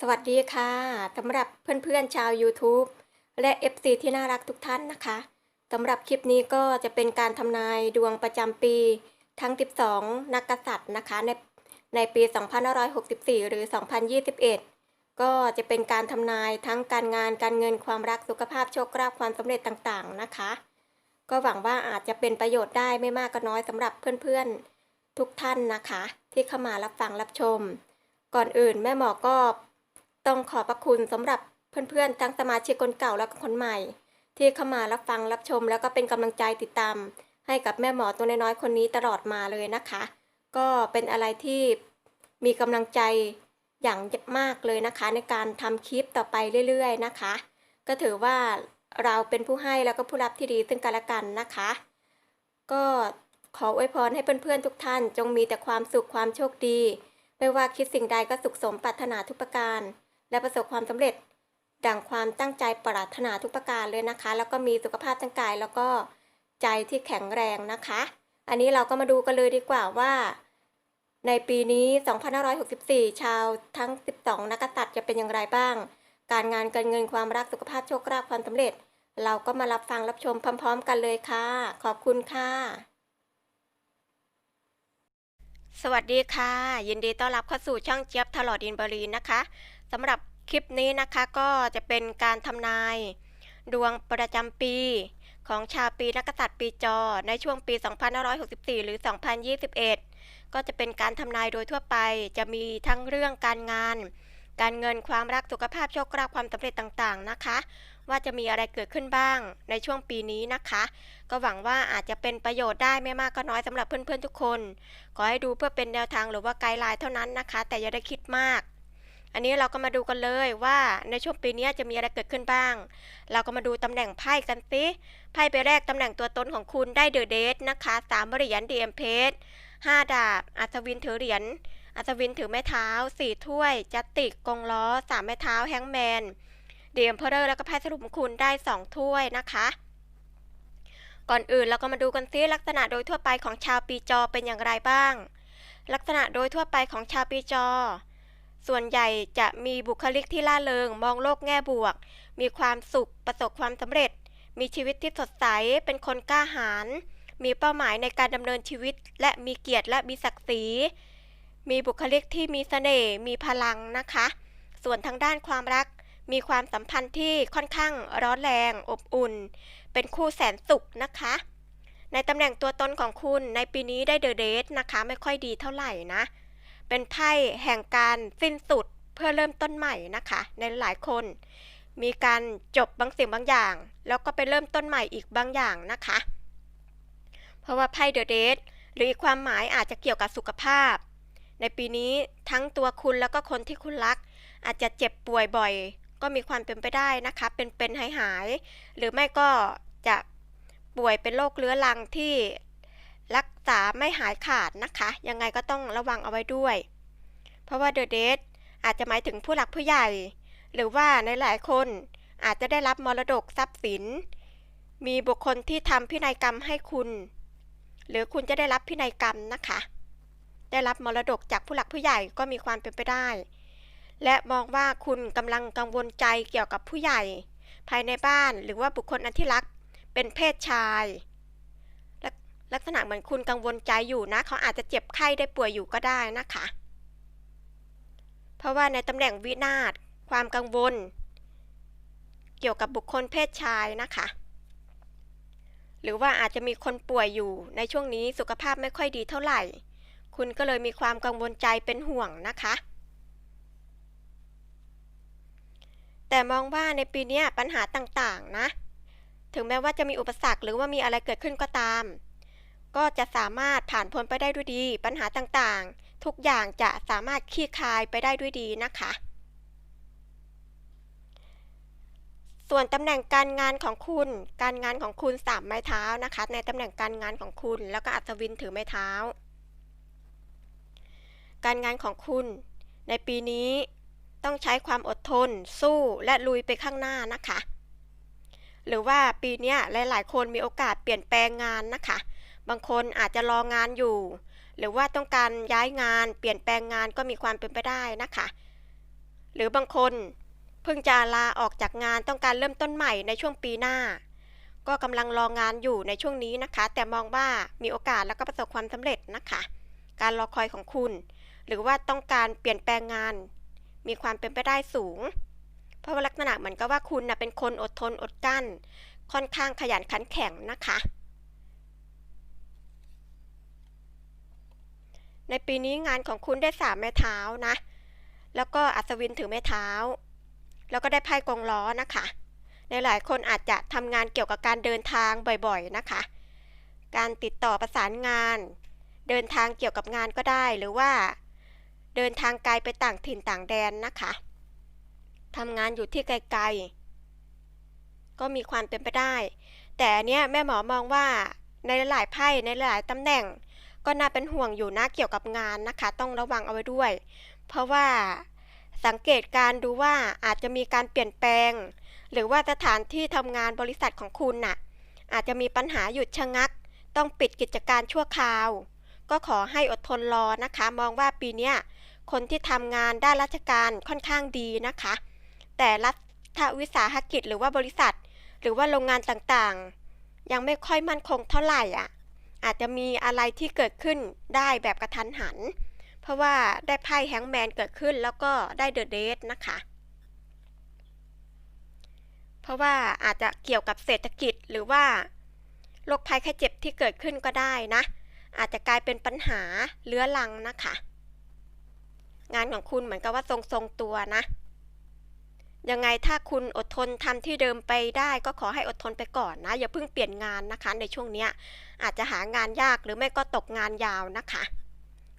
สวัสดีค่ะสำหรับเพื่อนๆชาว YouTube และ FC ที่น่ารักทุกท่านนะคะสำหรับคลิปนี้ก็จะเป็นการทำนายดวงประจำปี ทั้ง 12 นักกษัตริย์นะคะในในปี 2564 หรือ 2021 ก็จะเป็นการทำนายทั้งการงานการเงินความรักสุขภาพโชคลาภความสำเร็จต่างๆนะคะ ก็หวังว่าอาจจะเป็นประโยชน์ได้ไม่มากก็น้อยสำหรับเพื่อนๆทุกท่านนะคะ ที่เข้ามารับฟังรับชม ก่อนอื่นแม่หมอก็ ต้องขอบพระคุณสำหรับเพื่อนๆ ทั้งสมาชิกคนเก่าและคนใหม่ ที่เข้ามารับฟังรับชม แล้วก็เป็นกำลังใจติดตาม ให้กับแม่หมอตัวน้อยๆคนนี้ตลอดมาเลยนะคะ ก็เป็นอะไรที่มีกำลังใจอย่างมากเลยนะคะ ในการทำคลิปต่อไปเรื่อยๆนะคะ ก็ถือว่าเราเป็นผู้ให้แล้วก็ผู้รับที่ดีซึ่งกันและกันนะคะ ก็ขออวยพรให้เพื่อนๆทุกท่าน จงมีแต่ความสุขความโชคดี ไม่ว่าคิดสิ่งใดก็สุขสมปรารถนาทุกประการ และประสบความสำเร็จ ดังความตั้งใจปรารถนาทุกประการเลยนะคะ แล้วก็มีสุขภาพทั้งกายแล้วก็ใจที่แข็งแรงนะคะ อันนี้เราก็มาดูกันเลยดีกว่าว่า ในปีนี้ 2564 ชาวทั้ง 12 นักษัตริย์จะเป็นอย่างไรบ้าง การงานการเงินความรักสุขภาพโชคลาภความสำเร็จ เราก็มารับฟังรับชมพร้อม ๆ กันเลยค่ะ ขอบคุณค่ะสวัสดีค่ะ ยินดีต้อนรับเข้าสู่ช่องเจี๊ยบทลอดอินบรีนะคะ สำหรับคลิปนี้นะคะก็จะเป็นการทำนาย ดวงประจำปี ของชาวปีนักกษัตริย์ปีจอ ในช่วงปี 2564 หรือ 2021 ก็จะเป็นการทำนายโดยทั่วไป จะมีทั้งเรื่องการงาน การเงินความรักสุขภาพโชคลาภความสำเร็จต่างๆนะคะ ว่าจะมีอะไรเกิดขึ้นบ้างในช่วงปีนี้นะคะ ก็หวังว่าอาจจะเป็นประโยชน์ได้ไม่มากก็น้อยสำหรับเพื่อนๆทุกคน ขอให้ดูเพื่อเป็นแนวทางหรือว่าไกด์ไลน์เท่านั้นนะคะ แต่อย่าได้คิดมาก อันนี้เราก็มาดูกันเลยว่าในช่วงปีนี้จะมีอะไรเกิดขึ้นบ้าง เราก็มาดูตำแหน่งไพ่กันสิ ไพ่ใบแรกตำแหน่งตัวตนของคุณได้เดอะเดทนะคะสามเหรียญดีเอ็มเพสห้าดาบ อัศวินถือเหรียญ อัศวินถือไม้เท้าสี่ถ้วย จัตติกกงล้อสามไม้เท้าแฮงแมนเดียมเพอร์แล้วก็ไพ่สรุปของคุณได้สองถ้วยนะคะก่อนอื่นเราก็มาดูกันซิลักษณะโดยทั่วไปของชาวปีจอเป็นอย่างไรบ้าง ลักษณะโดยทั่วไปของชาวปีจอ ส่วนใหญ่จะมีบุคลิกที่ล่าเริง มองโลกแง่บวก มีความสุข ประสบความสำเร็จ มีชีวิตที่สดใส เป็นคนกล้าหาญ มีเป้าหมายในการดำเนินชีวิต และมีเกียรติและมีศักดิ์ศรี มีบุคลิกที่มีเสน่ห์ มีพลังนะคะ ส่วนทางด้านความรัก มีความสัมพันธ์ที่ค่อนข้างร้อนแรง อบอุ่น เป็นคู่แสนสุขนะคะ ในตำแหน่งตัวตนของคุณในปีนี้ได้เดอะเดทนะคะ ไม่ค่อยดีเท่าไหร่นะ เป็นไพ่แห่งการสิ้นสุดเพื่อเริ่มต้นใหม่นะคะ ในหลายคน มีการจบบางสิ่งบางอย่าง แล้วก็ไปเริ่มต้นใหม่อีกบางอย่างนะคะ เพราะว่าไพ่เดอะเดทหรืออีกความหมายอาจจะเกี่ยวกับสุขภาพ ในปีนี้ทั้งตัวคุณแล้วก็คนที่คุณรัก อาจจะเจ็บป่วยบ่อย ก็มีความเป็นไปได้นะคะ เป็นเป็นหายหาย หรือไม่ก็จะป่วยเป็นโรคเรื้อรังที่ รักษาไม่หายขาดนะคะ ยังไงก็ต้องระวังเอาไว้ด้วย เพราะว่าเดอะเดทอาจจะหมายถึงผู้หลักผู้ใหญ่ หรือว่าในหลายคนอาจจะได้รับมรดกทรัพย์สิน มีบุคคลที่ทำพินัยกรรมให้คุณ หรือคุณจะได้รับพินัยกรรมนะคะ ได้รับมรดกจากผู้หลักผู้ใหญ่ก็มีความเป็นไปได้ และมองว่าคุณกำลังกังวลใจเกี่ยวกับผู้ใหญ่ ภายในบ้านหรือว่าบุคคลอันที่รักเป็นเพศชาย ลักษณะเหมือนคุณกังวลใจอยู่นะ เขาอาจจะเจ็บไข้ได้ป่วยอยู่ก็ได้นะคะ เพราะว่าในตำแหน่งวินาศความกังวล เกี่ยวกับบุคคลเพศชายนะคะ หรือว่าอาจจะมีคนป่วยอยู่ในช่วงนี้สุขภาพไม่ค่อยดีเท่าไหร่ คุณก็เลยมีความกังวลใจเป็นห่วงนะคะ แต่มองว่าในปีนี้ปัญหาต่างๆนะ ถึงแม้ว่าจะมีอุปสรรคหรือว่ามีอะไรเกิดขึ้นก็ตาม ก็จะสามารถผ่านพ้นไปได้ด้วยดี ปัญหาต่างๆ ทุกอย่างจะสามารถคลี่คลายไปได้ด้วยดีนะคะ ส่วนตำแหน่งการงานของคุณ การงานของคุณสามไม้เท้านะคะ ในตำแหน่งการงานของคุณ แล้วก็อัศวินถือไม้เท้า การงานของคุณ ในปีนี้ต้องใช้ความอดทน สู้และลุยไปข้างหน้านะคะ หรือว่าปีนี้หลาย ๆ คนมีโอกาสเปลี่ยนแปลงงานนะคะ บางคนอาจจะรองานอยู่ หรือว่าต้องการย้ายงานเปลี่ยนแปลงงานก็มีความเป็นไปได้นะคะ หรือบางคนเพิ่งจะลาออกจากงานต้องการเริ่มต้นใหม่ในช่วงปีหน้า ก็กำลังรองานอยู่ในช่วงนี้นะคะ แต่มองว่ามีโอกาสแล้วก็ประสบความสำเร็จนะคะ การรอคอยของคุณ หรือว่าต้องการเปลี่ยนแปลงงาน มีความเป็นไปได้สูง เพราะว่าลักษณะเหมือนกับว่าคุณนะเป็นคนอดทนอดกลั้น ค่อนข้างขยันขันแข็งนะคะ ในปีนี้งานของคุณได้สามไม้เท้านะ แล้วก็อัศวินถือไม้เท้า แล้วก็ได้ไพ่กองล้อนะคะ ในหลายคนอาจจะทำงานเกี่ยวกับการเดินทางบ่อยๆนะคะ การติดต่อประสานงาน เดินทางเกี่ยวกับงานก็ได้หรือว่า เดินทางไกลไปต่างถิ่นต่างแดนนะคะทำงานอยู่ที่ไกลๆ ก็มีความเป็นไปได้ แต่เนี้ยแม่หมอมองว่าในหลายไพ่ในหลายตำแหน่ง ก็น่าเป็นห่วงอยู่นะเกี่ยวกับงานนะคะ ต้องระวังเอาไว้ด้วย เพราะว่าสังเกตการดูว่าอาจจะมีการเปลี่ยนแปลง หรือว่าสถานที่ทำงานบริษัทของคุณน่ะ อาจจะมีปัญหาหยุดชะงัก ต้องปิดกิจการชั่วคราว ก็ขอให้อดทนรอนะคะ มองว่าปีนี้คนที่ทำงานด้านราชการค่อนข้างดีนะคะ แต่รัฐวิสาหกิจหรือว่าบริษัท หรือว่าโรงงานต่างๆ ยังไม่ค่อยมั่นคงเท่าไหร่อะ อาจจะมีอะไรที่เกิดขึ้นได้แบบกระทันหัน เพราะว่าได้ไพ่แฮงแมนเกิดขึ้นแล้วก็ได้เดอะเดทนะคะ เพราะว่าอาจจะเกี่ยวกับเศรษฐกิจหรือว่าโรคภัยไข้เจ็บที่เกิดขึ้นก็ได้นะ อาจจะกลายเป็นปัญหาเลื้อรังนะคะ งานของคุณเหมือนกับว่าทรงๆตัวนะ ยังไงถ้าคุณอดทนทำที่เดิมไปได้ ก็ขอให้อดทนไปก่อนนะ อย่าเพิ่งเปลี่ยนงานนะคะ ในช่วงนี้อาจจะหางานยากหรือไม่ก็ตกงานยาวนะคะ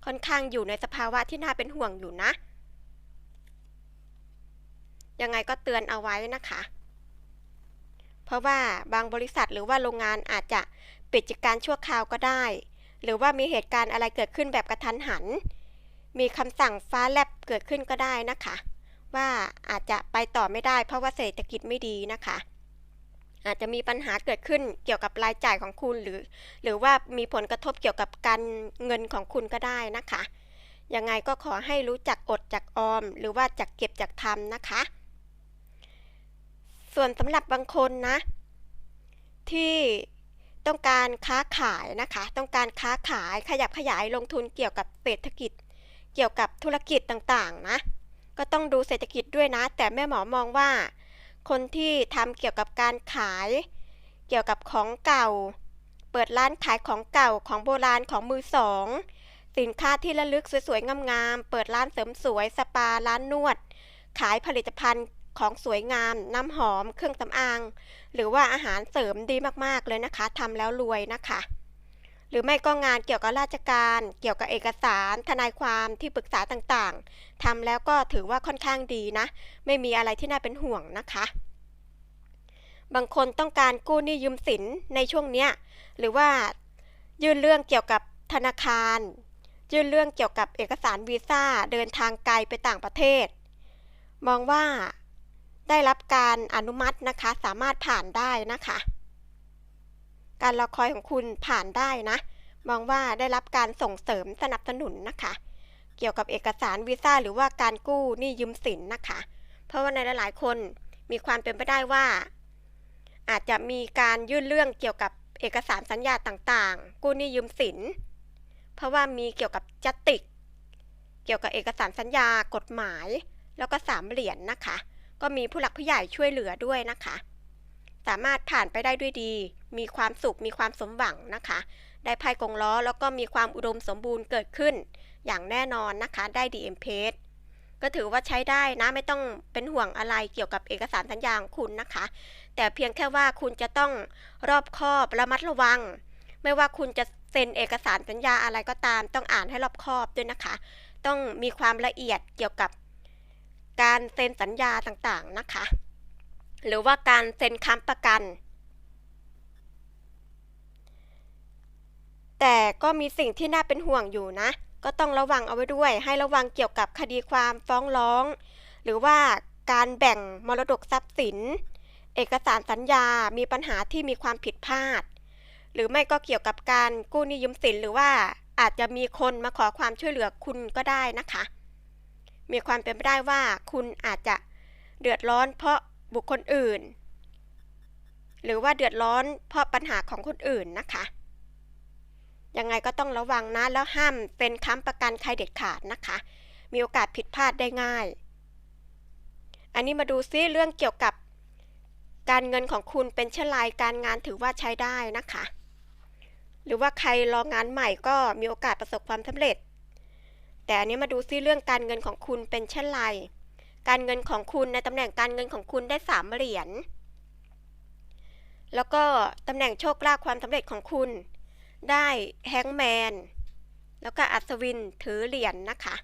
ค่อนข้างอยู่ในสภาวะที่น่าเป็นห่วงอยู่นะ ยังไงก็เตือนเอาไว้นะคะ เพราะว่าบางบริษัทหรือว่าโรงงานอาจจะปิดกิจการชั่วคราวก็ได้ หรือว่ามีเหตุการณ์อะไรเกิดขึ้นแบบกระทันหัน มีคำสั่งฟ้าแลบเกิดขึ้นก็ได้นะคะ ว่าอาจจะไปต่อไม่ได้เพราะว่าเศรษฐกิจไม่ดีนะคะ อาจจะมีปัญหาเกิดขึ้นเกี่ยวกับรายจ่ายของคุณหรือ หรือว่ามีผลกระทบเกี่ยวกับการเงินของคุณก็ได้นะคะยังไงก็ขอให้รู้จักอดจักออม หรือว่าจักเก็บจักทำนะคะ ส่วนสำหรับบางคนนะ ที่ต้องการค้าขายนะคะ ต้องการค้าขายขยับขยายลงทุนเกี่ยวกับเศรษฐกิจ เกี่ยวกับธุรกิจต่างๆนะ ก็ต้องดูเศรษฐกิจด้วยนะ แต่แม่หมอมองว่า คนที่ทำเกี่ยวกับการขาย เกี่ยวกับของเก่า เปิดร้านขายของเก่าของโบราณของมือสอง สินค้าที่ระลึกสวยๆงามๆเปิดร้านเสริมสวยสปาร้านนวด ขายผลิตภัณฑ์ของสวยงาม น้ำหอม เครื่องสำอาง หรือว่าอาหารเสริมดีมากๆเลยนะคะทำแล้วรวยนะคะ หรือไม่ก็งานเกี่ยวกับราชการ เกี่ยวกับเอกสาร ทนายความที่ปรึกษาต่างๆทำแล้วก็ถือว่าค่อนข้างดีนะ ไม่มีอะไรที่น่าเป็นห่วงนะคะ บางคนต้องการกู้หนี้ยืมสินในช่วงเนี้ยหรือว่ายื่นเรื่องเกี่ยวกับธนาคาร ยื่นเรื่องเกี่ยวกับเอกสารวีซ่าเดินทางไกลไปต่างประเทศ มองว่าได้รับการอนุมัตินะคะ สามารถผ่านได้นะคะ การรอคอยของคุณผ่านได้นะ มองว่าได้รับการส่งเสริมสนับสนุนนะคะ เกี่ยวกับเอกสารวีซ่าหรือว่าการกู้หนี้ยืมสินนะคะ เพราะว่าในหลาย ๆ คนมีความเป็นไปได้ว่า อาจจะมีการยื่นเรื่องเกี่ยวกับเอกสารสัญญาต่างๆ กู้หนี้ยืมสิน เพราะว่ามีเกี่ยวกับจัตติก เกี่ยวกับเอกสารสัญญากฎหมาย แล้วก็สามเหรียญนนะคะ ก็มีผู้หลักผู้ใหญ่ช่วยเหลือด้วยนะคะ สามารถผ่านไปได้ด้วยดี มีความสุขมีความสมหวังนะคะ ได้ไพ่กงล้อแล้วก็มีความอุดมสมบูรณ์เกิดขึ้น อย่างแน่นอนนะคะได้ DM p a g e ก็ถือว่าใช้ได้นะไม่ต้องเป็นห่วงอะไรเกี่ยวกับเอกสารสัญญาของคุณนะคะ แต่เพียงแค่ว่าคุณจะต้องรอบคอบระมัดระวัง ไม่ว่าคุณจะเซ็นเอกสารสัญญาอะไรก็ตาม ต้องอ่านให้รอบคอบด้วยนะคะ ต้องมีความละเอียดเกี่ยวกับการเซ็นสัญญาต่างๆนะคะ หรือว่าการเซ็นค้ำประกัน แต่ก็มีสิ่งที่น่าเป็นห่วงอยู่นะ ก็ต้องระวังเอาไว้ด้วย ให้ระวังเกี่ยวกับคดีความฟ้องร้อง หรือว่าการแบ่งมรดกทรัพย์สิน เอกสารสัญญา มีปัญหาที่มีความผิดพลาด หรือไม่ก็เกี่ยวกับการกู้หนี้ยืมสินหรือว่าอาจจะมีคนมาขอความช่วยเหลือคุณก็ได้นะคะ มีความเป็นไปได้ว่าคุณอาจจะเดือดร้อนเพราะ บุคคลอื่น หรือว่าเดือดร้อนเพราะปัญหาของคนอื่นนะคะ ยังไงก็ต้องระวังนะ แล้วห้ามเป็นค้ำประกันใครเด็ดขาดนะคะ มีโอกาสผิดพลาดได้ง่าย อันนี้มาดูซิเรื่องเกี่ยวกับการเงินของคุณเป็นเช่นไรการงานถือว่าใช้ได้นะคะ หรือว่าใครรองานใหม่ก็มีโอกาสประสบความสำเร็จ แต่อันนี้มาดูซิเรื่องการเงินของคุณเป็นเช่นไร การเงินของคุณในตำแหน่งการเงินของคุณได้สามเหรียญ แล้วก็ตำแหน่งโชคลาภความสำเร็จของคุณ ได้แฮงแมน แล้วก็อัศวินถือเหรียญนนะคะ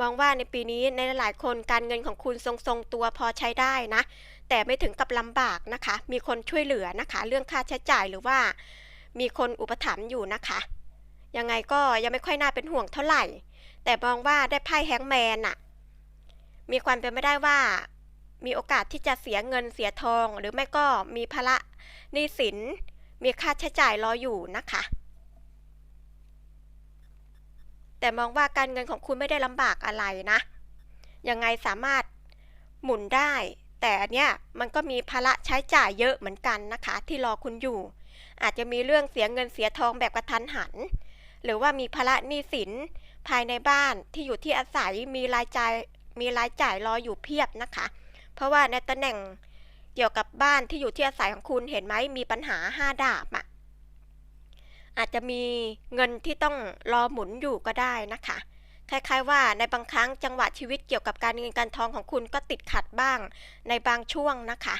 มองว่าในปีนี้ในหลายคนการเงินของคุณทรงๆตัวพอใช้ได้นะ แต่ไม่ถึงกับลำบากนะคะ มีคนช่วยเหลือนะคะ เรื่องค่าใช้จ่ายหรือว่า มีคนอุปถัมภ์อยู่นะคะ ยังไงก็ยังไม่ค่อยน่าเป็นห่วงเท่าไหร่ แต่มองว่าได้ไพ่แฮงแมนอะ มีความเป็นไม่ได้ว่า มีโอกาสที่จะเสียเงินเสียทอง หรือไม่ก็มีภาระหนี้สิน มีค่าใช้จ่ายรออยู่นะคะ แต่มองว่าการเงินของคุณไม่ได้ลำบากอะไรนะ ยังไงสามารถหมุนได้ แต่อันเนี้ยมันก็มีภาระใช้จ่ายเยอะเหมือนกันนะคะ ที่รอคุณอยู่ อาจจะมีเรื่องเสียเงินเสียทองแบบกระทันหัน หรือว่ามีภาระหนี้สินภายในบ้านที่อยู่ที่อาศัยมีรายจ่าย มีรายจ่ายรออยู่เพียบนะคะ เพราะว่าในตำแหน่งเกี่ยวกับบ้านที่อยู่ที่อาศัยของคุณเห็นไหมมีปัญหาห้าดาบอะ่ะอาจจะมีเงินที่ต้องรอหมุนอยู่ก็ได้นะคะคล้ายๆว่าในบางครั้งจังหวะชีวิตเกี่ยวกับการเงินการทองของคุณก็ติดขัดบ้างในบางช่วงนะคะ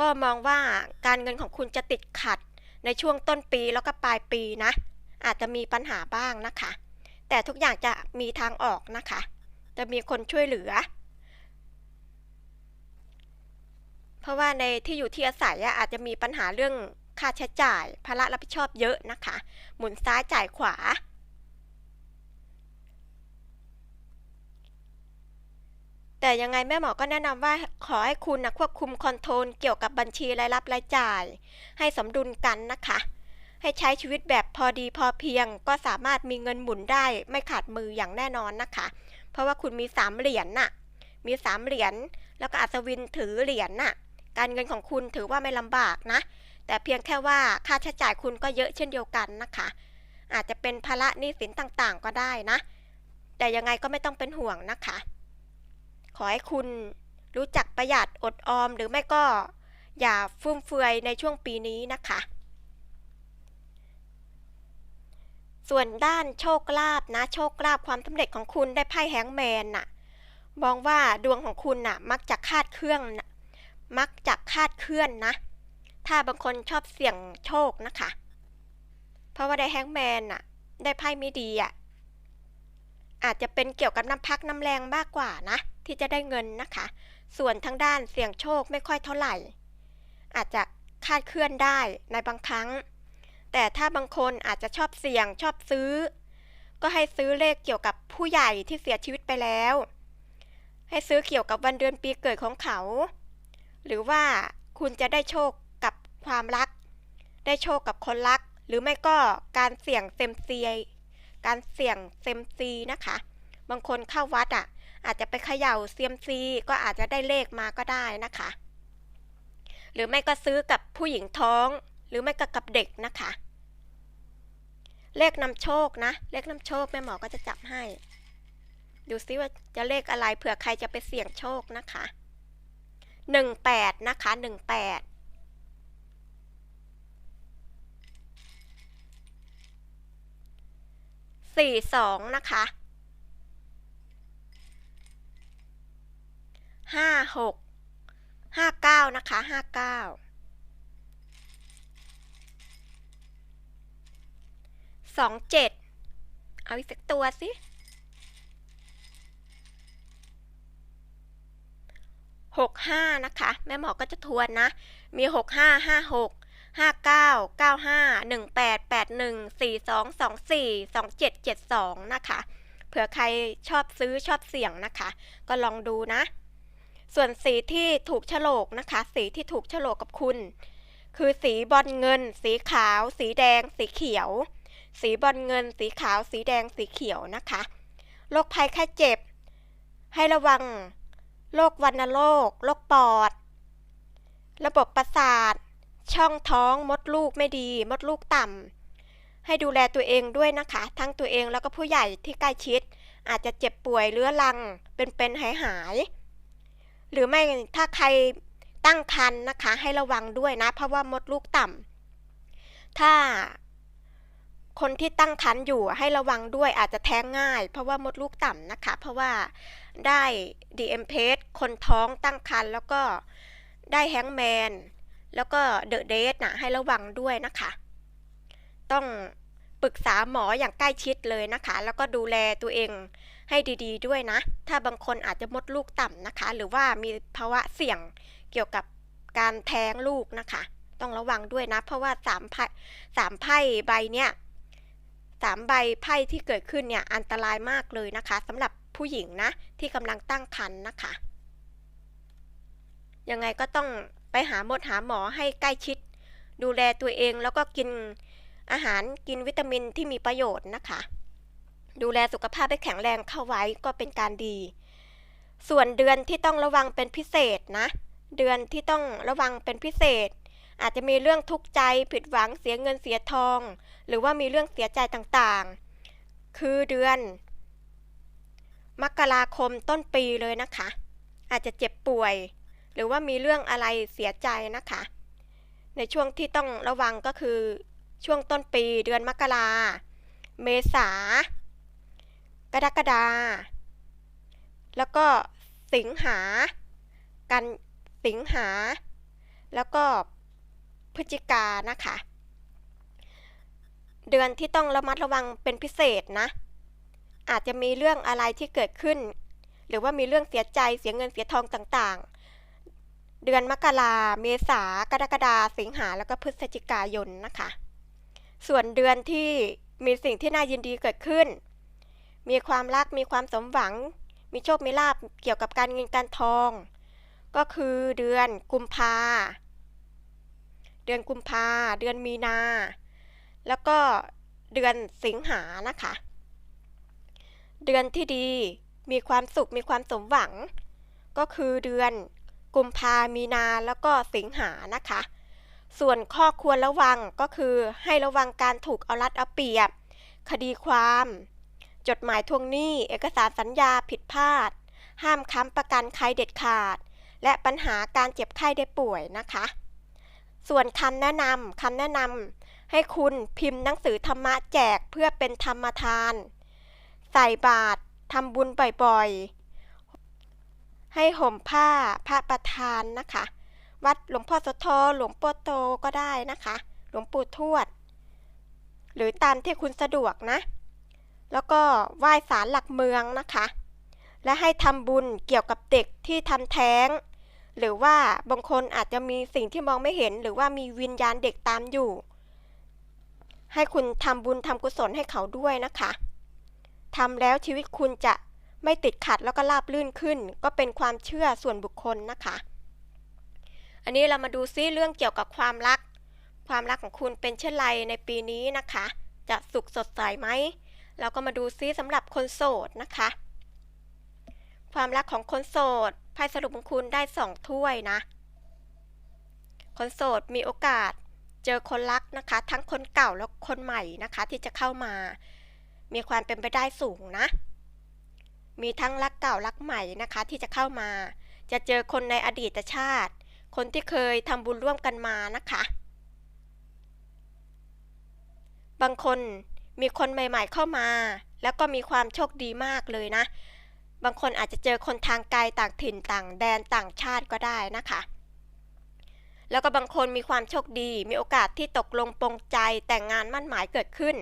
ก็มองว่าการเงินของคุณจะติดขัดในช่วงต้นปีแล้วก็ปลายปีนะ อาจจะมีปัญหาบ้างนะคะ แต่ทุกอย่างจะมีทางออกนะคะ จะมีคนช่วยเหลือ เพราะว่าในที่อยู่ที่อาศัยอาจจะมีปัญหาเรื่องค่าใช้จ่ายภาระรับผิดชอบเยอะนะคะ หมุนซ้ายจ่ายขวา แต่ยังไงแม่หมอก็แนะนำว่าขอให้คุณนะควบคุมคอนโทรลเกี่ยวกับบัญชีรายรับรายจ่าย ให้สมดุลกันนะคะ ให้ใช้ชีวิตแบบพอดีพอเพียง ก็สามารถมีเงินหมุนได้ไม่ขาดมืออย่างแน่นอนนะคะ เพราะว่าคุณมีสามเหรียญน่ะ มีสามเหรียญ แล้วก็อัศวินถือเหรียญน่ะ การเงินของคุณถือว่าไม่ลำบากนะ แต่เพียงแค่ว่าค่าใช้จ่ายคุณก็เยอะเช่นเดียวกันนะคะ อาจจะเป็นภาระหนี้สินต่างๆ ก็ได้นะ แต่ยังไงก็ไม่ต้องเป็นห่วงนะคะ ขอให้คุณรู้จักประหยัดอดออมหรือไม่ก็อย่าฟุ่มเฟือยในช่วงปีนี้นะคะ ส่วนด้านโชคลาภนะ โชคลาภความสำเร็จของคุณได้ไพ่แฮงแมนน่ะมองว่าดวงของคุณน่ะ มักจะคาดเคลื่อนมักจะคาดเคลื่อนนะ ถ้าบางคนชอบเสี่ยงโชคนะคะ เพราะว่าได้แฮงแมนน่ะ ได้ไพ่ไม่ดีอะอาจจะเป็นเกี่ยวกับน้ำพักน้ำแรงมากกว่านะ ที่จะได้เงินนะคะ ส่วนทางด้านเสี่ยงโชคไม่ค่อยเท่าไหร่ อาจจะคาดเคลื่อนได้ในบางครั้ง แต่ถ้าบางคนอาจจะชอบเสี่ยงชอบซื้อ ก็ให้ซื้อเลขเกี่ยวกับผู้ใหญ่ที่เสียชีวิตไปแล้ว ให้ซื้อเกี่ยวกับวันเดือนปีเกิดของเขา หรือว่าคุณจะได้โชคกับความรัก ได้โชคกับคนรัก หรือไม่ก็การเสี่ยงเซมซีการเสี่ยงเซมซีนะคะ บางคนเข้าวัดอะ อาจจะไปเขย่าเซียมซีก็อาจจะได้เลขมาก็ได้นะคะ หรือไม่ก็ซื้อกับผู้หญิงท้อง หรือไม่ก็กับเด็กนะคะ เลขนำโชคนะ เลขนำโชคแม่หมอก็จะจับให้ ดูซิว่าจะเลขอะไรเผื่อใครจะไปเสี่ยงโชคนะคะหนึ่งแปดนะคะหนึ่งแปดสี่สองนะคะห้าหกห้าเก้านะคะห้าเก้า สองเจ็ดเอาอีกสักตัวสิหกห้านะคะ แม่หมอก็จะทวนนะ มีหกห้าห้าหกห้าเก้าเก้าห้าหนึ่งแปดแปดหนึ่งสี่สองสองสี่สองเจ็ดเจ็ดสองนะคะเผื่อใครชอบซื้อชอบเสี่ยงนะคะ ก็ลองดูนะ ส่วนสีที่ถูกฉลกนะคะ สีที่ถูกฉลกกับคุณ คือสีบอลเงิน สีขาว สีแดง สีเขียว สีบอลเงิน สีขาว สีแดง สีเขียวนะคะ โรคภัยไข้เจ็บ ให้ระวัง โรควัณโรค โรคปอด ระบบประสาท ช่องท้อง มดลูกไม่ดี มดลูกต่ำ ให้ดูแลตัวเองด้วยนะคะ ทั้งตัวเองแล้วก็ผู้ใหญ่ที่ใกล้ชิด อาจจะเจ็บป่วยเรื้อรัง เป็นๆหายหาย หรือไม่ถ้าใครตั้งครรภ์นะคะ ให้ระวังด้วยนะ เพราะว่ามดลูกต่ำถ้า คนที่ตั้งครรภ์อยู่ให้ระวังด้วยอาจจะแท้งง่าย เพราะว่ามดลูกต่ำนะคะ เพราะว่าได้ DM p คนท้องตั้งครรภ์แล้วก็ได้แฮงแมนแล้วก็เดอะเดทนะให้ระวังด้วยนะคะ ต้องปรึกษาหมออย่างใกล้ชิดเลยนะคะ แล้วก็ดูแลตัวเองให้ดีๆ ด้วยนะ ถ้าบางคนอาจจะมดลูกต่ำนะคะ หรือว่ามีภาวะเสี่ยงเกี่ยวกับการแท้งลูกนะคะ ต้องระวังด้วยนะ เพราะว่าสามไพ่สามไพ่ใบเนี่ย สามใบไพ่ที่เกิดขึ้นเนี่ยอันตรายมากเลยนะคะสำหรับผู้หญิงนะที่กำลังตั้งครรภ์นะคะ ยังไงก็ต้องไปหาหมดหาหมอให้ใกล้ชิด ดูแลตัวเองแล้วก็กินอาหารกินวิตามินที่มีประโยชน์นะคะ ดูแลสุขภาพให้แข็งแรงเข้าไว้ก็เป็นการดี ส่วนเดือนที่ต้องระวังเป็นพิเศษนะ เดือนที่ต้องระวังเป็นพิเศษ อาจจะมีเรื่องทุกข์ใจผิดหวังเสียเงินเสียทอง หรือว่ามีเรื่องเสียใจต่างๆ คือเดือน มกราคมต้นปีเลยนะคะ อาจจะเจ็บป่วย หรือว่ามีเรื่องอะไรเสียใจนะคะ ในช่วงที่ต้องระวังก็คือช่วงต้นปีเดือนมกราเมษากรกฎาแล้วก็สิงหา กันสิงหา แล้วก็ พฤศจิกานะคะ เดือนที่ต้องระมัดระวังเป็นพิเศษนะ อาจจะมีเรื่องอะไรที่เกิดขึ้น หรือว่ามีเรื่องเสียใจเสียเงินเสียทองต่างๆ เดือนมกราเมษากรกฎาสิงหาแล้วก็พฤศจิกายนนะคะ ส่วนเดือนที่มีสิ่งที่น่ายินดีเกิดขึ้น มีความรักมีความสมหวัง มีโชค มีลาบเกี่ยวกับการเงินการทอง ก็คือเดือนกุมภา เดือนกุมภาเดือนมีนา แล้วก็เดือนสิงหานะคะ เดือนที่ดีมีความสุขมีความสมหวัง ก็คือเดือนกุมภามีนาแล้วก็สิงหานะคะ ส่วนข้อควรระวังก็คือให้ระวังการถูกเอารัดเอาเปรียบ คดีความ จดหมายทวงหนี้ เอกสารสัญญาผิดพลาด ห้ามค้ำประกันใครเด็ดขาด และปัญหาการเจ็บไข้ได้ป่วยนะคะ ส่วนคำแนะนำคำแนะนำให้คุณพิมพ์หนังสือธรรมะแจกเพื่อเป็นธรรมทาน ใส่บาตรทำบุญบ่อยๆ ให้ห่มผ้าพระประธานนะคะ วัดหลวงพ่อโสธรหลวงปู่โตก็ได้นะคะ หลวงปู่ทวด หรือตามที่คุณสะดวกนะ แล้วก็ไหว้ศาลหลักเมืองนะคะ และให้ทำบุญเกี่ยวกับเด็กที่ทำแท้ง หรือว่าบางคนอาจจะมีสิ่งที่มองไม่เห็น หรือว่ามีวิญญาณเด็กตามอยู่ ให้คุณทำบุญทำกุศลให้เขาด้วยนะคะทำแล้วชีวิตคุณจะไม่ติดขัดแล้วก็ราบลื่นขึ้น ก็เป็นความเชื่อส่วนบุคคลนะคะ อันนี้เรามาดูซิเรื่องเกี่ยวกับความรัก ความรักของคุณเป็นเช่นไรในปีนี้นะคะ จะสุขสดใสไหมเราก็มาดูซิสำหรับคนโสดนะคะ ความรักของคนโสดไพ่สรุปของคุณได้สองถ้วยนะ คนโสดมีโอกาสเจอคนรักนะคะ ทั้งคนเก่าแล้วคนใหม่นะคะ ที่จะเข้ามา มีความเป็นไปได้สูงนะ มีทั้งรักเก่ารักใหม่นะคะ ที่จะเข้ามา จะเจอคนในอดีตชาติ คนที่เคยทำบุญร่วมกันมานะคะ บางคนมีคนใหม่ ๆ เข้ามา แล้วก็มีความโชคดีมากเลยนะ บางคนอาจจะเจอคนทางไกลต่างถิ่นต่างแดนต่างชาติก็ได้นะคะ แล้วก็บางคนมีความโชคดี มีโอกาสที่ตกลงปรงใจแต่งงานมั่นหมายเกิดขึ้น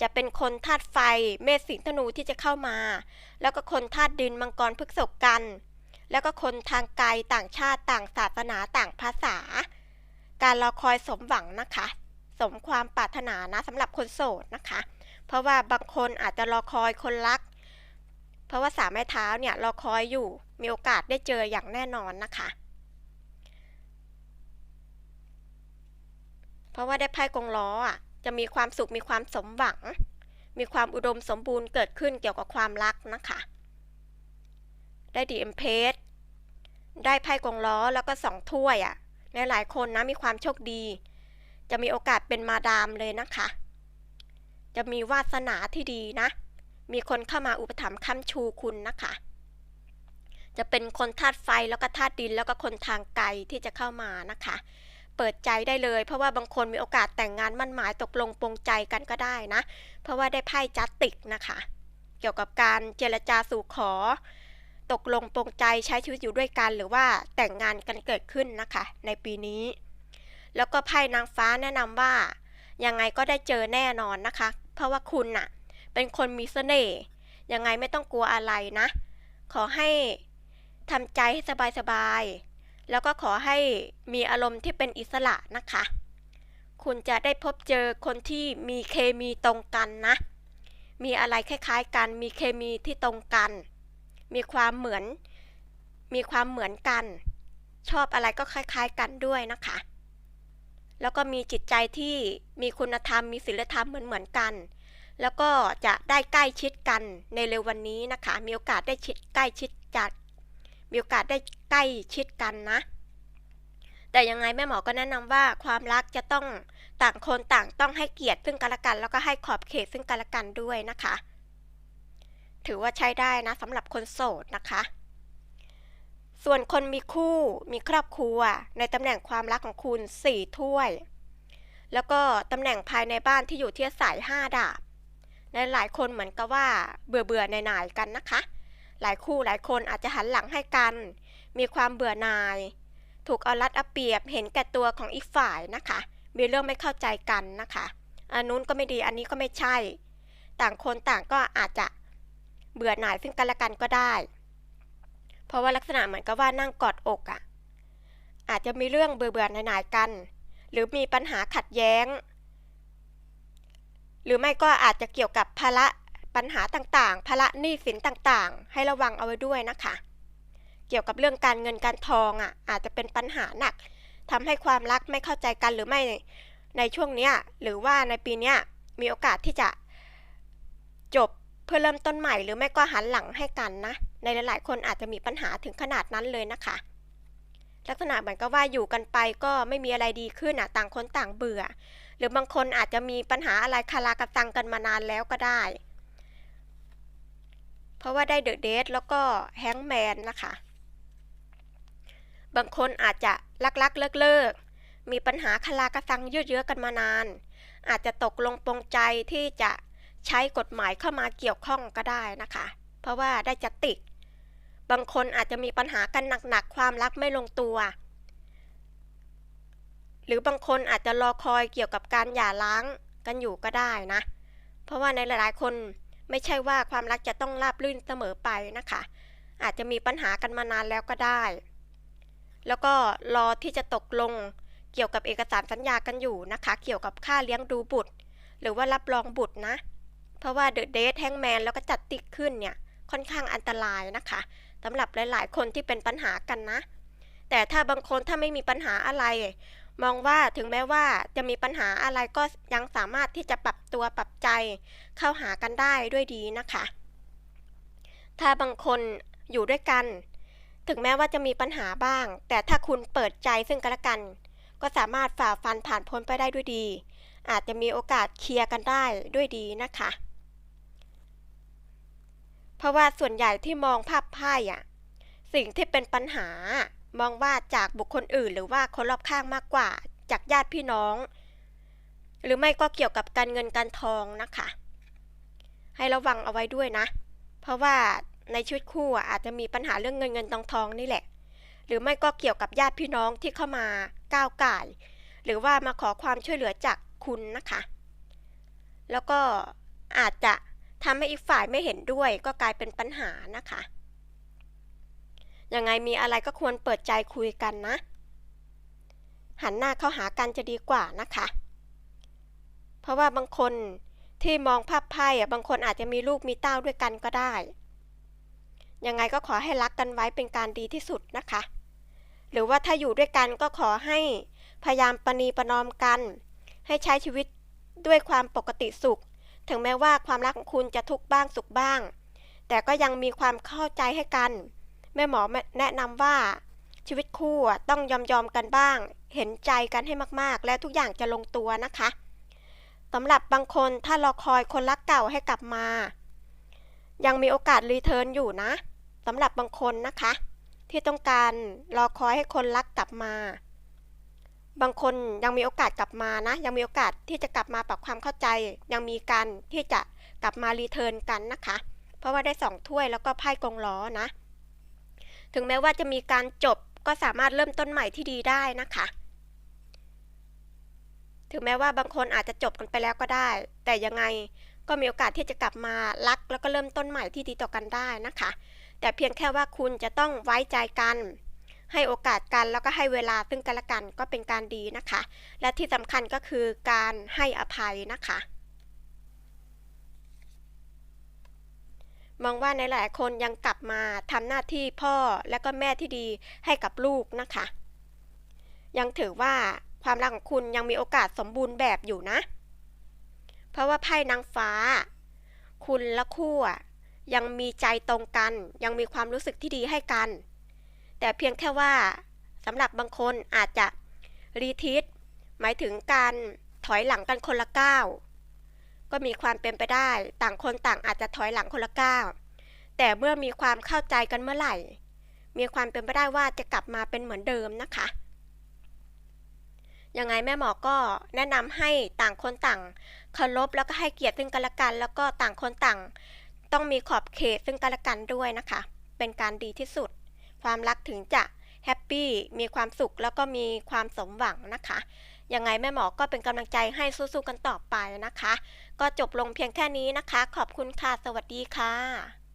จะเป็นคนธาตุไฟ เมษสิงห์ธนูที่จะเข้ามา แล้วก็คนธาตุดินมังกรพฤกษกัน แล้วก็คนทางไกลต่างชาติต่างศาสนาต่างภาษา การรอคอยสมหวังนะคะ สมความปรารถนานะสำหรับคนโสดนะคะ เพราะว่าบางคนอาจจะรอคอยคนรัก เพราะว่าสามแม่เท้าเนี่ยรอคอยอยู่มีโอกาสได้เจออย่างแน่นอนนะคะ เพราะว่าได้ไพ่กงล้ออะจะมีความสุขมีความสมหวัง มีความอุดมสมบูรณ์เกิดขึ้นเกี่ยวกับความรักนะคะ ได้ดีเอ็มเพสได้ไพ่กงล้อแล้วก็สองถ้วยอะ่ะในหลายคนนะมีความโชคดี จะมีโอกาสเป็นมาดามเลยนะคะ จะมีวาสนาที่ดีนะ มีคนเข้ามาอุปถัมภ์ค้ำชูคุณนะคะ จะเป็นคนธาตุไฟแล้วก็ธาตุดินแล้วก็คนทางไกลที่จะเข้ามานะคะ เปิดใจได้เลย เพราะว่าบางคนมีโอกาสแต่งงานมั่นหมายตกลงปรงใจกันก็ได้นะ เพราะว่าได้ไพ่จัตติกนะคะ เกี่ยวกับการเจรจาสู่ขอ ตกลงปรงใจใช้ชีวิตอยู่ด้วยกัน หรือว่าแต่งงานกันเกิดขึ้นนะคะ ในปีนี้ แล้วก็ไพ่นางฟ้าแนะนำว่ายังไงก็ได้เจอแน่นอนนะคะ เพราะว่าคุณน่ะ เป็นคนมีเสน่ห์ยังไงไม่ต้องกลัวอะไรนะ ขอให้ทำใจให้สบายๆ แล้วก็ขอให้มีอารมณ์ที่เป็นอิสระนะคะ คุณจะได้พบเจอคนที่มีเคมีตรงกันนะ มีอะไรคล้ายๆกัน มีเคมีที่ตรงกัน มีความเหมือน มีความเหมือนกัน ชอบอะไรก็คล้ายๆกันด้วยนะคะ แล้วก็มีจิตใจที่มีคุณธรรม มีศีลธรรมเหมือนๆกัน แล้วก็จะได้ใกล้ชิดกันในเร็ววันนี้นะคะ มีโอกาสได้ชิดใกล้ชิดจัด มีโอกาสได้ใกล้ชิดกันนะ แต่ยังไงแม่หมอก็แนะนำว่าความรักจะต้องต่างคนต่างต้องให้เกียรติซึ่งกันและกัน แล้วก็ให้ขอบเขตซึ่งกันและกันด้วยนะคะ ถือว่าใช้ได้นะสำหรับคนโสดนะคะ ส่วนคนมีคู่มีครอบครัว ในตำแหน่งความรักของคุณ4ถ้วย แล้วก็ตำแหน่งภายในบ้านที่อยู่ที่สาย5ดาบ ในหลายคนเหมือนกับว่าเบื่อเบื่อหน่ายๆกันนะคะ หลายคู่หลายคนอาจจะหันหลังให้กัน มีความเบื่อหน่าย ถูกเอารัดเอาเปรียบเห็นแก่ตัวของอีกฝ่ายนะคะ มีเรื่องไม่เข้าใจกันนะคะอันนู้นก็ไม่ดีอันนี้ก็ไม่ใช่ ต่างคนต่างก็อาจจะเบื่อหน่ายซึ่งกันและกันก็ได้ เพราะว่าลักษณะเหมือนกับว่านั่งกอดอกอะ่ะอาจจะมีเรื่องเบื่อเบื่อหน่ายกัน หรือมีปัญหาขัดแย้ง หรือไม่ก็อาจจะเกี่ยวกับภาระปัญหาต่างๆ ภาระหนี้สินต่างๆ ให้ระวังเอาไว้ด้วยนะคะ เกี่ยวกับเรื่องการเงินการทองอะอาจจะเป็นปัญหาหนักทำให้ความรักไม่เข้าใจกันหรือไม่ในช่วงเนี้ยหรือว่าในปีเนี้ยมีโอกาสที่จะจบเพื่อเริ่มต้นใหม่ หรือไม่ก็หันหลังให้กันนะ ในหลาย ๆ คนอาจจะมีปัญหาถึงขนาดนั้นเลยนะคะ ลักษณะเหมือนกับว่าอยู่กันไปก็ไม่มีอะไรดีขึ้นอะต่างคนต่างเบื่อ หรือบางคนอาจจะมีปัญหาอะไรคารากัะตังกันมานานแล้วก็ได้ เพราะว่าได้เดอะเดทแล้วก็แฮงแมนนะคะ บางคนอาจจะลักๆเลิกๆ มีปัญหาคลากระซังยืดเยื้อกันมานาน อาจจะตกลงปรงใจที่จะใช้กฎหมายเข้ามาเกี่ยวข้องก็ได้นะคะ เพราะว่าได้จัดติกบางคนอาจจะมีปัญหากันหนักๆ ความรักไม่ลงตัว หรือบางคนอาจจะรอคอยเกี่ยวกับการหย่าร้างกันอยู่ก็ได้นะ เพราะว่าในหลายๆ คนไม่ใช่ว่าความรักจะต้องราบรื่นเสมอไปนะคะ อาจจะมีปัญหากันมานานแล้วก็ได้ แล้วก็รอที่จะตกลงเกี่ยวกับเอกสารสัญญากันอยู่นะคะ เกี่ยวกับค่าเลี้ยงดูบุตร หรือว่ารับรองบุตรนะ เพราะว่าเดอะเดทแฮงแมนแล้วก็จัดติ๊กขึ้นเนี่ย ค่อนข้างอันตรายนะคะสำหรับหลาย ๆ คนที่เป็นปัญหากันนะ แต่ถ้าบางคนถ้าไม่มีปัญหาอะไร มองว่าถึงแม้ว่าจะมีปัญหาอะไรก็ยังสามารถที่จะปรับตัวปรับใจเข้าหากันได้ด้วยดีนะคะ ถ้าบางคนอยู่ด้วยกัน ถึงแม้ว่าจะมีปัญหาบ้าง แต่ถ้าคุณเปิดใจซึ่งกันและกัน ก็สามารถฝ่าฟันผ่านพ้นไปได้ด้วยดี อาจจะมีโอกาสเคลียร์กันได้ด้วยดีนะคะ เพราะว่าส่วนใหญ่ที่มองภาพไพ่อะสิ่งที่เป็นปัญหา มองว่าจากบุคคลอื่น หรือว่าคนรอบข้างมากกว่า จากญาติพี่น้อง หรือไม่ก็เกี่ยวกับการเงินการทองนะคะ ให้ระวังเอาไว้ด้วยนะ เพราะว่าในชีวิตคู่อาจจะมีปัญหาเรื่องเงินเงินทองทองนี่แหละ หรือไม่ก็เกี่ยวกับญาติพี่น้องที่เข้ามาก้าวไก่ายหรือว่ามาขอความช่วยเหลือจากคุณนะคะ แล้วก็อาจจะทำให้อีกฝ่ายไม่เห็นด้วยก็กลายเป็นปัญหานะคะ ยังไงมีอะไรก็ควรเปิดใจคุยกันนะ หันหน้าเข้าหากันจะดีกว่านะคะ เพราะว่าบางคนที่มองภาพไพ่อะบางคนอาจจะมีลูกมีเต้าด้วยกันก็ได้ ยังไงก็ขอให้รักกันไว้เป็นการดีที่สุดนะคะ หรือว่าถ้าอยู่ด้วยกันก็ขอให้พยายามประนีประนอมกัน ให้ใช้ชีวิตด้วยความปกติสุข ถึงแม้ว่าความรักของคุณจะทุกข์บ้างสุขบ้าง แต่ก็ยังมีความเข้าใจให้กัน แม่หมอแนะนำว่า ชีวิตคู่ต้องยอมยอมกันบ้าง เห็นใจกันให้มากๆ และทุกอย่างจะลงตัวนะคะสำหรับบางคนถ้ารอคอยคนรักเก่าให้กลับมา ยังมีโอกาสรีเทิร์นอยู่นะสำหรับบางคนนะคะ ที่ต้องการรอคอยให้คนรักกลับมา บางคนยังมีโอกาสกลับมานะ ยังมีโอกาสที่จะกลับมาปรับความเข้าใจ ยังมีการที่จะกลับมารีเทิร์นกันนะคะ เพราะว่าได้สองถ้วยแล้วก็ไพ่กงล้อนะ ถึงแม้ว่าจะมีการจบก็สามารถเริ่มต้นใหม่ที่ดีได้นะคะ ถึงแม้ว่าบางคนอาจจะจบกันไปแล้วก็ได้ แต่ยังไงก็มีโอกาสที่จะกลับมารัก แล้วก็เริ่มต้นใหม่ที่ดีต่อกันได้นะคะ แต่เพียงแค่ว่าคุณจะต้องไว้ใจกัน ให้โอกาสกันแล้วก็ให้เวลาซึ่งกันและกันก็เป็นการดีนะคะ และที่สำคัญก็คือการให้อภัยนะคะ มองว่าในหลายคนยังกลับมาทำหน้าที่พ่อและก็แม่ที่ดีให้กับลูกนะคะ ยังถือว่าความรักของคุณยังมีโอกาสสมบูรณ์แบบอยู่นะ เพราะว่าไพ่นางฟ้า คุณและคู่ยังมีใจตรงกัน ยังมีความรู้สึกที่ดีให้กัน แต่เพียงแค่ว่าสำหรับบางคนอาจจะรีทิสหมายถึงการถอยหลังกันคนละก้าว ก็มีความเป็นไปได้ ต่างคนต่างอาจจะถอยหลังคนละก้าว แต่เมื่อมีความเข้าใจกันเมื่อไหร่ มีความเป็นไปได้ว่าจะกลับมาเป็นเหมือนเดิมนะคะ ยังไงแม่หมอก็แนะนำให้ต่างคนต่างเคารพแล้วก็ให้เกียรติซึ่งกันและกัน แล้วก็ต่างคนต่าง ต้องมีขอบเขตซึ่งกันและกันด้วยนะคะ เป็นการดีที่สุด ความรักถึงจะแฮปปี้มีความสุขแล้วก็มีความสมหวังนะคะ ยังไงแม่หมอก็เป็นกำลังใจให้สู้ๆกันต่อไปนะคะ ก็จบลงเพียงแค่นี้นะคะ ขอบคุณค่ะ สวัสดีค่ะ